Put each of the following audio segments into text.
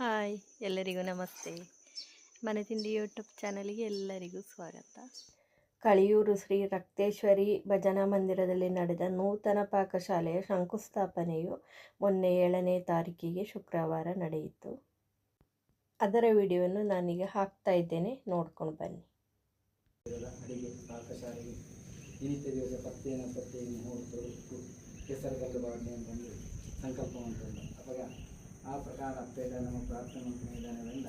Hi ಎಲ್ಲರಿಗೂ ನಮಸ್ತೆ. ಮನೆ ತಿಂಡಿ ಯೂಟ್ಯೂಬ್ ಚಾನಲ್ಗೆ ಎಲ್ಲರಿಗೂ ಸ್ವಾಗತ. ಕಳಿಯೂರು ಶ್ರೀ ರಕ್ತೇಶ್ವರಿ ಭಜನಾ ಮಂದಿರದಲ್ಲಿ ನಡೆದ ನೂತನ ಪಾಕಶಾಲೆಯ ಶಂಕುಸ್ಥಾಪನೆಯು ಮೊನ್ನೆ ಏಳನೇ ತಾರೀಕಿಗೆ ಶುಕ್ರವಾರ ನಡೆಯಿತು. ಅದರ ವಿಡಿಯೋವನ್ನು ನಾನೀಗ ಹಾಕ್ತಾ ಇದ್ದೇನೆ. ನೋಡ್ಕೊಂಡು ಬನ್ನಿ. ಅಡಿಗೆ ಪಾಕಶಾಲೆಗೆ ದಿವಸ ಕಲ್ಲು ಅವಾಗ ಆ ಪ್ರಕಾರ ಅಪ್ಪೆಲ್ಲ ನಮ್ಮ ಪ್ರಾರ್ಥನೆ ಮೈದಾನವೆಲ್ಲ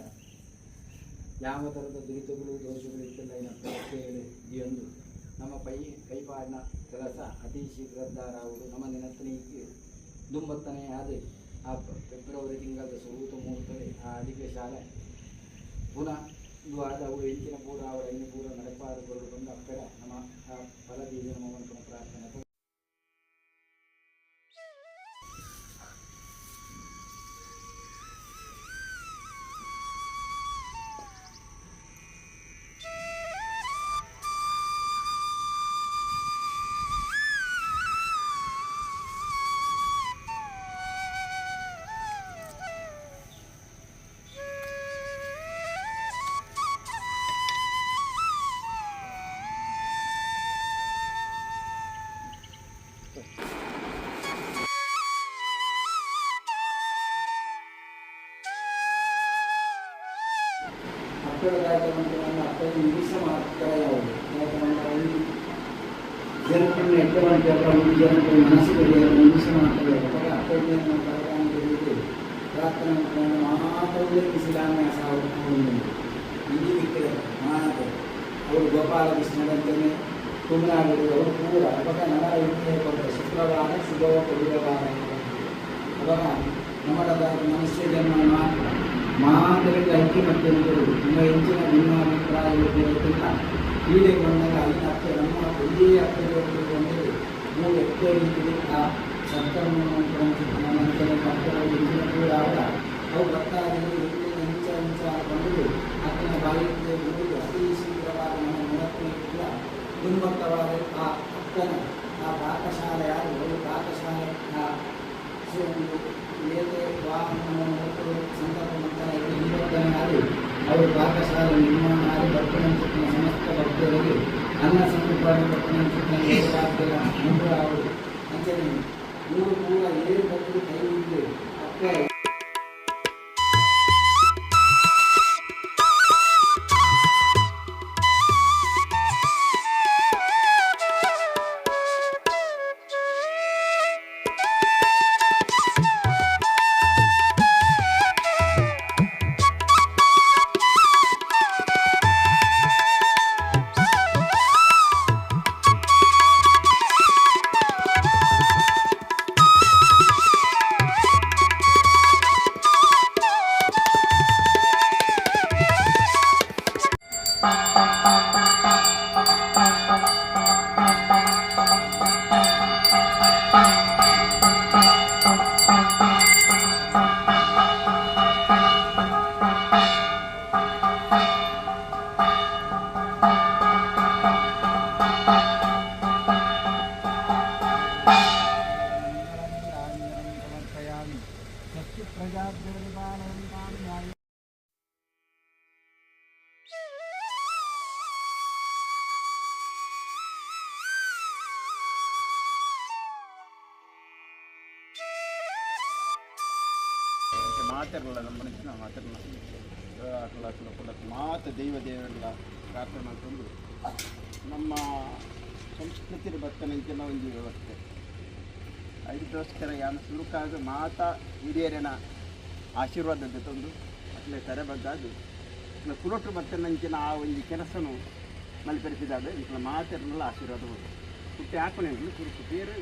ಯಾವ ಥರದ ದುರಿತಗಳು ದೋಷಗಳು ಇತ್ತೆಲ್ಲ ಏನಪ್ಪ ಹೇಳಿ ಒಂದು ನಮ್ಮ ಪೈ ಕೈಪಾಡಿನ ಕೆಲಸ ಅತಿ ಶೀಘ್ರದ್ದಾರಾವುದು ನಮ್ಮ ನೆನಪಿನಿಗೆ ದುಂಬತ್ತನೇ ಆದ ಆ ಫೆಬ್ರವರಿ ತಿಂಗಳ ಸ್ವರೂಪ ಮೂರ್ತದೆ ಆ ಅಡಿಕೆ ಶಾಲೆ ಪುನಃ ಆದ ಅವು ಹೆಂಚಿನ ಪೂರ, ಅವರ ಹೆಣ್ಣು ಪೂರ ನಡೆಪಾದ ಬಂದ ಅಪ್ಪಡ ನಮ್ಮ ಆ ಫಲಬೀಜ ನಮ್ಮ ಪುನಃ ಪ್ರಾರ್ಥನೆ ನನ್ನ ಅಪ್ಪನ ನಿಮಿಷ ಮಾತ್ರ ಯಾವುದು ಜನರನ್ನು ಮಾಡ್ತಾರೆ ಒಂದು ಜನರ ಮನಸ್ಸಿಗೆ ನಿಮಿಷ ಮಾಡ್ತಾರೆ ಅವಾಗ ಅಪ್ಪನಿಗೆ ನಮ್ಮ ಕರಕಾಂತರಿಗೆ ಪ್ರಾರ್ಥನೆ ಇಸ್ಲಾಮಿಯ ಸಾವು ಇಂಜಿನಿಕ್ಕೆ ಮಾನತೆ ಅವರು ಗೋಪಾಲಕೃಷ್ಣರಂತನೇ ತುಮನಾಡು ಅವರು ಪೂರ ಅವಾಗ ನಮ್ಮ ಇಂಡಿಯ ಕೊಟ್ಟ ಶುಕ್ರವಾರ ಶುಭವ ಕೊಡುವವಾರ ಅವಾಗ ನಮ್ಮದಾದ ಮನುಷ್ಯ ಜನ್ಮ ಮಾತ್ರ మా అందరికి ఐక్యమత్యంతో నిర్వహించిన భిన్నాభిప్రాయాలు లేకుండా వీడే కొండగా ఐదు అక్షరము వెయ్యి అక్షరములు ఉండేది మూడు ఎక్కేది ఆ సత్కరమైనటువంటి మనసులు భక్తులు ఇచ్చినప్పుడు రావడా అవు భక్తాది పండుగ అతని భార్య గురువు అతి శీఘ్రవాద కూడా దుర్మత్తవారు ఆ అక్కను ఆ పాకశాల యారు పాకశాల ఏదో వాహనము సందర్భ ಆಗಿ ಅವರು ಪಾಕಶಾಲೆ ನಿರ್ಮಾಣ ಆಗಿ ಭಕ್ತನ ಸಮಸ್ತ ಭಕ್ತರಿಗೆ ಅನ್ನ ಸಂತರ್ಪಣೆ ಭಕ್ತನ ಮುಂದೆ ಅವರು. ಅಂಚನೆ ಮೂರು ಪೂರ ಏಳು ಭಕ್ತರು ಕೈ ಮುಂದೆ ಅಕ್ಕ ಮಾತಾಡಲ್ಲ ನಮ್ಮ ಮನಸ್ಸಿನ ಮಾತಿರಲ್ಲ ಅಟ್ಲ ಕೊಡಕ್ಕೆ ಮಾತ ದೈವ ದೇವರೆಲ್ಲ ಪ್ರಾರ್ಥನೆ ಮಾಡಿಕೊಂಡು ನಮ್ಮ ಸಂಸ್ಕೃತಿ ಬರ್ತನಂಚಿನ ಒಂದು ವ್ಯವಸ್ಥೆ. ಐದೋಸ್ಕರ ಯಾನ ಸುರುಕಾಗ ಮಾತಾ ಹಿರಿಯರಿನ ಆಶೀರ್ವಾದದ ತಂದು ಅಟ್ಲೆ ಬಗ್ಗಾದು ಬರ್ತಾನೆ ಬರ್ತನಂಚಿನ ಆ ಒಂದು ಕೆಲಸನು ಮಲ್ಪರಿಸಿದಾಗ ಇಟ್ಲ ಮಾತಿರಲ್ಲ ಆಶೀರ್ವಾದ ಹುಟ್ಟಿ ಹಾಕೊಂಡು ಕುರುಕು ಬೇರೆ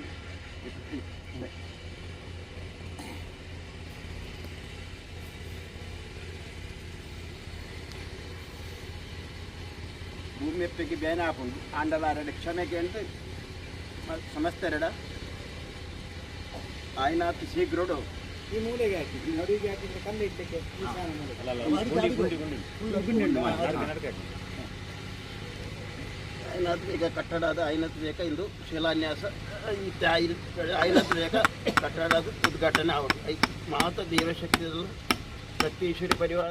ಅದೇ ಭೂಮಿ ಎಪ್ಪಿಗೆ ಬೇನೆ ಹಾಕೊಂಡು ಆಂಡಲಾರಡೆ ಕ್ಷಮೆಗೆ ಅಂತ ಮ- ಸಮಸ್ತೆರಡ ಆಯ್ನಾತ್ ಶೀಘ್ರಡು ಈ ಮೂಲೆಗೆ ಹಾಕಿ ಈ ನಡುವಿಗೆ ಹಾಕಿದ್ರೆ ಕಲ್ಲು ಇಡ್ಲಿಕ್ಕೆ ಈಶಾನ್ಯ ಮೂಲೆ. ಐನಾತ್ ಬೇಗ ಕಟ್ಟಡದ ಐನತ್ ಬೇಗ ಇಂದು ಶಿಲಾನ್ಯಾಸ ಇತ್ತೆ ಐನತ್ ಬೇಗ ಕಟ್ಟಡದ ಉದ್ಘಾಟನೆ ಆಗುತ್ತೆ ಐ ಮಾತ ದೇವಶಕ್ತಿಯಲ್ಲೂ ಸತ್ಯ ಈಶ್ವರಿ ಪರಿವಾರ